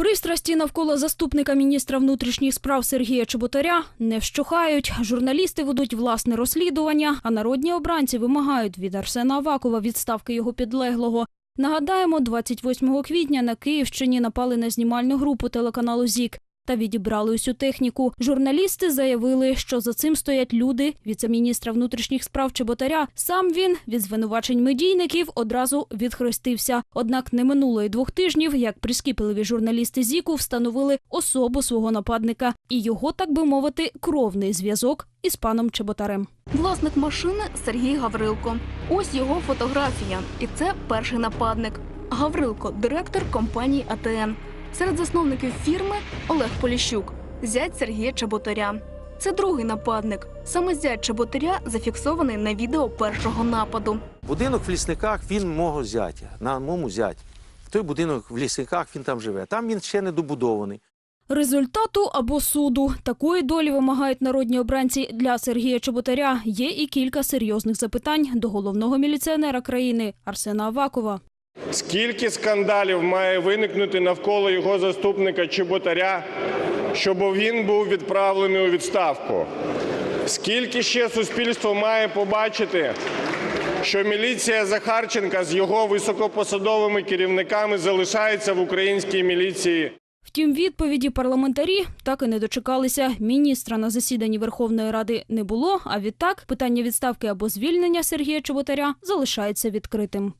Пристрасті навколо заступника міністра внутрішніх справ Сергія Чеботаря не вщухають. Журналісти ведуть власне розслідування, а народні обранці вимагають від Арсена Авакова відставки його підлеглого. Нагадаємо, 28 квітня на Київщині напали на знімальну групу телеканалу ЗІК та відібрали усю техніку. Журналісти заявили, що за цим стоять люди віцеміністра внутрішніх справ Чеботаря. Сам він від звинувачень медійників одразу відхрестився. Однак не минуло й двох тижнів, як прискіпливі журналісти ЗІКу встановили особу свого нападника і його, так би мовити, кровний зв'язок із паном Чеботарем. Власник машини Сергій Гаврилко. Ось його фотографія. І це перший нападник. Гаврилко, директор компанії АТН. Серед засновників фірми Олег Поліщук, зять Сергія Чеботаря. Це другий нападник. Саме зять Чеботаря зафіксований на відео першого нападу. Будинок в лісниках він мого зятя, на моєму зяті. Той будинок в лісниках він там живе. Там він ще не добудований. Результату або суду такої долі вимагають народні обранці для Сергія Чеботаря. Є і кілька серйозних запитань до головного міліціонера країни Арсена Авакова. Скільки скандалів має виникнути навколо його заступника Чеботаря, щоб він був відправлений у відставку? Скільки ще суспільство має побачити, що міліція Захарченка з його високопосадовими керівниками залишається в українській міліції? Втім, відповіді парламентарі так і не дочекалися. Міністра на засіданні Верховної Ради не було. А відтак питання відставки або звільнення Сергія Чеботаря залишається відкритим.